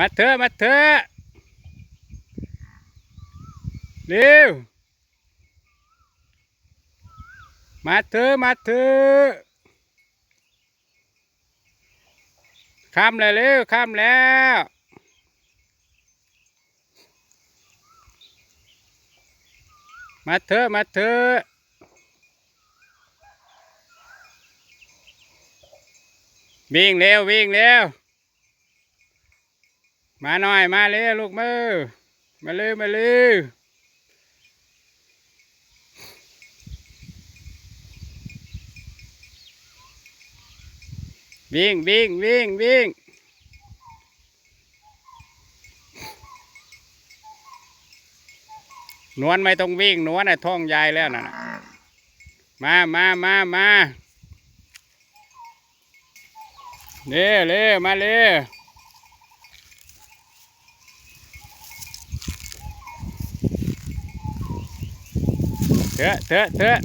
มาเถอะมาเถอะเร็วมาเถอะมาเถอะข้ามเลยเร็วข้ามแล้วมาเถอะมาเถอะวิ่งเร็ววิ่งเร็ว มาหน่อยมาเร็วลูกมือมาเร็วมาเร็ววิ่งวิ่งวิ่งวิ่งนวลไม่ต้องวิ่งนวลน่ะท้องยายแล้วน่ะน่ะมามามามาเร็วเร็วมาเร็ว เถอะเถอะเถอะ